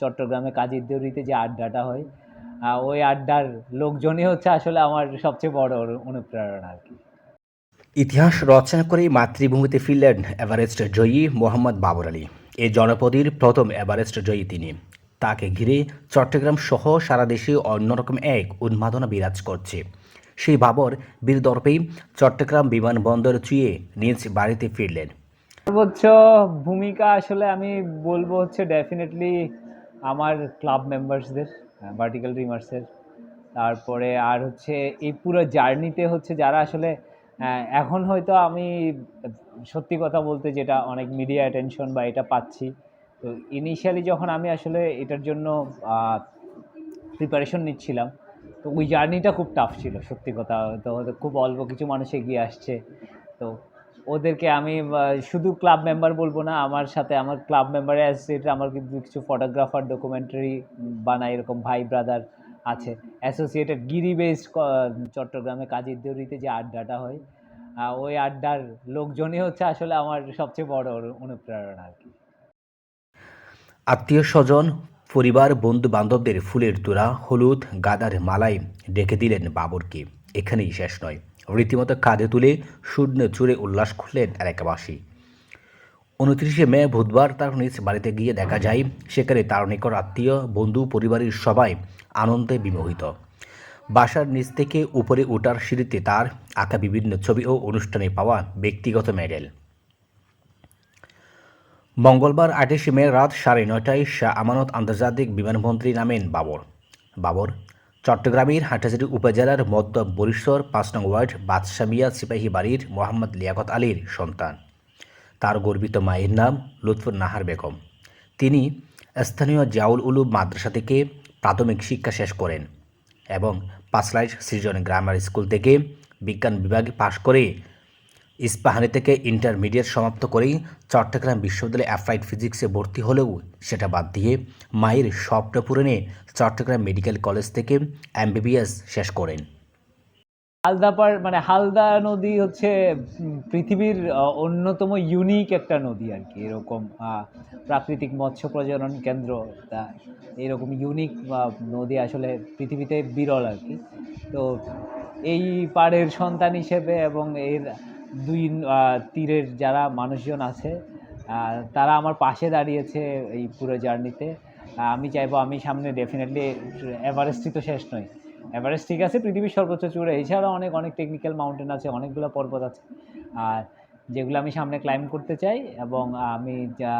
চট্টগ্রামে কাজীর দেউরিতে যে আড্ডাটা হয় ওই আড্ডার লোকজনই হচ্ছে আসলে আমার সবচেয়ে বড় অনুপ্রেরণা আর কি। ইতিহাস রচনা করে মাতৃভূমিতে ফিরলেন এভারেস্ট জয়ী মোহাম্মদ বাবর আলী। এই জনপদীর প্রথম এভারেস্ট জয়ী তিনি। তাকে ঘিরে চট্টগ্রাম সহ সারা দেশে অন্যরকম এক উন্মাদনা বিরাজ করছে। সেই বাবর বীর দর্পেই চট্টগ্রাম বিমানবন্দর চুয়ে নিজ বাড়িতে ফিরলেন। সর্বোচ্চ ভূমিকা আসলে আমি বলব হচ্ছে ডেফিনেটলি আমার ক্লাব মেম্বার্সদের ভার্টিক্যাল ড্রিমার্সের তারপরে আর হচ্ছে এই পুরো জার্নিতে হচ্ছে যারা আসলে এখন হয়তো আমি সত্যি কথা বলতে যেটা অনেক মিডিয়া অ্যাটেনশন বা এটা পাচ্ছি, তো ইনিশিয়ালি যখন আমি আসলে এটার জন্য প্রিপারেশন নিচ্ছিলাম, তো ওই জার্নিটা খুব টাফ ছিল, সত্যি কথা। তো খুব অল্প কিছু মানুষ এগিয়ে আসছে, তো ওদেরকে আমি শুধু ক্লাব মেম্বার বলব না, আমার সাথে আমার ক্লাব মেম্বারে অ্যাসোসিয়েটেড আমার কিন্তু কিছু ফটোগ্রাফার ডকুমেন্টারি বানায়, এরকম ভাই ব্রাদার আছে। অ্যাসোসিয়েটেড গিরি বেসড চট্টগ্রামে কাজীর দেউরিতে যে আড্ডাটা হয় ওই আড্ডার লোকজনই হচ্ছে আসলে আমার সবচেয়ে বড় অনুপ্রেরণা আর কি। আত্মীয় স্বজন, পরিবার, বন্ধু বান্ধবদের ফুলের তোড়া, হলুদ, গাদার মালায় ডেকে দিলেন বাবরকে। এখানেই শেষ নয়। রীতিমতো কাঁধে তুলে শূন্য চুরে উল্লাস করলেন এলাকাবাসী। উনত্রিশে মে বুধবার তার নিজ বাড়িতে গিয়ে দেখা যায়, সেখানে তার নিকট আত্মীয়, বন্ধু, পরিবারের সবাই আনন্দে বিমোহিত। বাসার নিচ থেকে উপরে ওঠার সিঁড়িতে তার আঁকা বিভিন্ন ছবি ও অনুষ্ঠানে পাওয়া ব্যক্তিগত মেডেল। মঙ্গলবার আঠাশে মে রাত সাড়ে নয়টায় শাহ আমানত আন্তর্জাতিক বিমানবন্দরে নামেন বাবর। বাবর চট্টগ্রামের হাটাজারি উপজেলার মধ্য বরিশ্বর পাঁচ নং ওয়ার্ড বাদশামিয়া সিপাহী বাড়ির মোহাম্মদ লিয়াকত আলীর সন্তান। তার গর্বিত মায়ের নাম লুৎফুর নাহার বেগম। তিনি স্থানীয় জাউল উলুম মাদ্রাসা থেকে প্রাথমিক শিক্ষা শেষ করেন এবং পাঁচলাইশ সৃজন গ্রামার স্কুল থেকে বিজ্ঞান বিভাগে পাশ করে ইস্পাহানি থেকে ইন্টারমিডিয়েট সমাপ্ত করেই চট্টগ্রাম বিশ্ববিদ্যালয়ে অ্যাপ্লাইড ফিজিক্সে ভর্তি হলেও সেটা বাদ দিয়ে মায়ের স্বপ্ন পূরণে চট্টগ্রাম মেডিকেল কলেজ থেকে এমবিবিএস শেষ করেন। হালদাপাড় মানে হালদা নদী হচ্ছে পৃথিবীর অন্যতম ইউনিক একটা নদী আর কি। এরকম প্রাকৃতিক মৎস্য প্রজনন কেন্দ্র, তা এরকম ইউনিক নদী আসলে পৃথিবীতে বিরল আর কি। তো এই পাড়ের সন্তান হিসেবে এবং এর দুই তীরের যারা মানুষজন আছে তারা আমার পাশে দাঁড়িয়েছে এই পুরো জার্নিতে। আমি চাইব আমি সামনে ডেফিনেটলি এভারেস্টই তো শেষ নয় এভারেস্ট ঠিক আছে, পৃথিবীর সর্বোচ্চ চূড়া এছাড়াও অনেক অনেক টেকনিক্যাল মাউন্টেন আছে, অনেকগুলো পর্বত আছে। আর যেগুলো আমি সামনে ক্লাইম্ব করতে চাই এবং আমি যা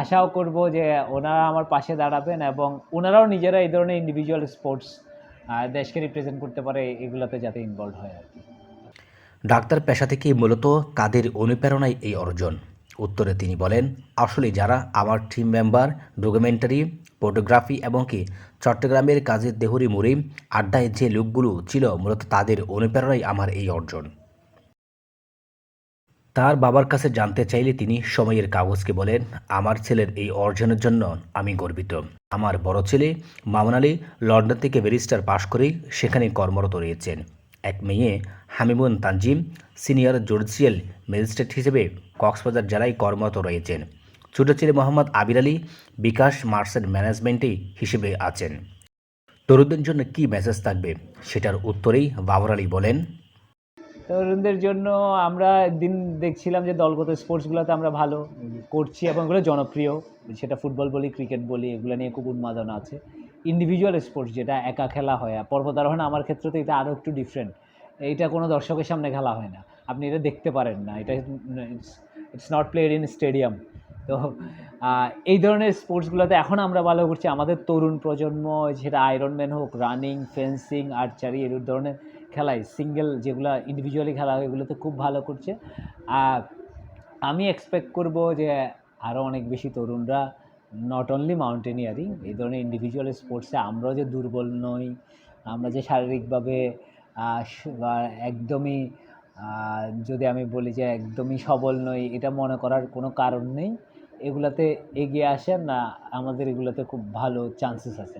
আশাও করব যে ওনারা আমার পাশে দাঁড়াবেন এবং ওনারাও নিজেরা এই ধরনের ইন্ডিভিজুয়াল স্পোর্টস দেশকে রিপ্রেজেন্ট করতে পারে এগুলোতে যাতে ইনভলভ হয় আর কি। ডাক্তার পেশা থেকে মূলত কাদের অনুপ্রেরণায় এই অর্জন। উত্তরে তিনি বলেন, আসলে যারা আমার টিম মেম্বার ডকুমেন্টারি ফটোগ্রাফি এবং কি চট্টগ্রামের কাজের দেহরি মোড়ে, আড্ডায় যে লোকগুলো ছিল, মূলত তাদের অনুপ্রেরণায় আমার এই অর্জন। তার বাবার কাছে জানতে চাইলে তিনি সময়ের কাগজকে বলেন, আমার ছেলের এই অর্জনের জন্য আমি গর্বিত। আমার বড় ছেলে মামুন লন্ডন থেকে ব্যারিস্টার পাশ করে সেখানে কর্মরত রয়েছেন। এক মেয়ে Hamimun Tanzim, senior judicial magistrate হিসেবে কক্সবাজার জেলায় কর্মরত রয়েছেন। ছোট ছেলে মোহাম্মদ আবির আলী বিকাশ মার্সেন্ট ম্যানেজমেন্টে হিসেবে আছেন। তরুণদের জন্য কী মেসেজ থাকবে? সেটার উত্তরেই বাবর আলী বলেন, তরুণদের জন্য আমরা দিন দেখছিলাম যে দলগত স্পোর্টসগুলোতে আমরা ভালো করছি এবং এগুলো জনপ্রিয়। সেটা ফুটবল বলি, ক্রিকেট বলি, এগুলো নিয়ে খুব উন্মাদনা আছে। ইন্ডিভিজুয়াল স্পোর্টস যেটা একা খেলা হয় পর্বতারোহণ আমার ক্ষেত্রে তো এটা আরও একটু ডিফারেন্ট এইটা কোনো দর্শকের সামনে খেলা হয় না। আপনি এটা দেখতে পারেন না। এটা it's not played in stadium তো এই ধরনের স্পোর্টসগুলোতে এখন আমরা ভালো করছি। আমাদের তরুণ প্রজন্ম, সেটা আয়রনম্যান হোক রানিং ফেন্সিং আর্চারি এর ধরনের খেলায় সিঙ্গেল যেগুলো ইন্ডিভিজুয়ালি খেলা হয়, এগুলোতে খুব ভালো করছে। আর আমি এক্সপেক্ট করব যে আরও অনেক বেশি তরুণরা নট অনলি মাউন্টেনিয়ারিং এই ধরনের ইন্ডিভিজুয়াল স্পোর্টসে আমরাও যে দুর্বল নই, আমরা যে শারীরিকভাবে একদমই যদি আমি বলি যে একদমই সবল নই, এটা মনে করার কোনো কারণ নেই। এগুলাতে এগিয়ে আসেন না আমাদের এগুলোতে খুব ভালো চান্সেস আছে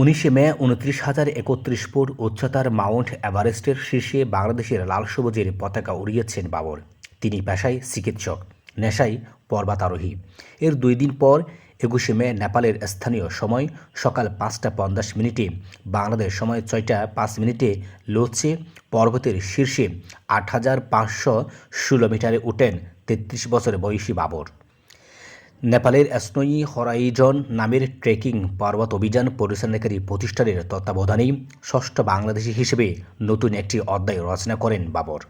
উনিশে মে উনত্রিশ হাজার একত্রিশ ফুট উচ্চতার মাউন্ট এভারেস্টের শীর্ষে বাংলাদেশের লাল সবুজের পতাকা উড়িয়েছেন বাবর। তিনি পেশায় চিকিৎসক, নেশায় পর্বতারোহী। এর দুই দিন পর একুশে মে নেপালের স্থানীয় সময় সকাল পাঁচটা পঞ্চাশ মিনিটে, বাংলাদেশ সময় ছয়টা পাঁচ মিনিটে লোচে পর্বতের শীর্ষে আট হাজার পাঁচশো ষোলো মিটারে ওঠেন তেত্রিশ বছর বয়সী বাবর। নেপালের স্নোই হরাইজন নামের ট্রেকিং পর্বত অভিযান পরিচালনাকারী প্রতিষ্ঠানের তত্ত্বাবধানেই ষষ্ঠ বাংলাদেশি হিসেবে নতুন একটি অধ্যায় রচনা করেন বাবর।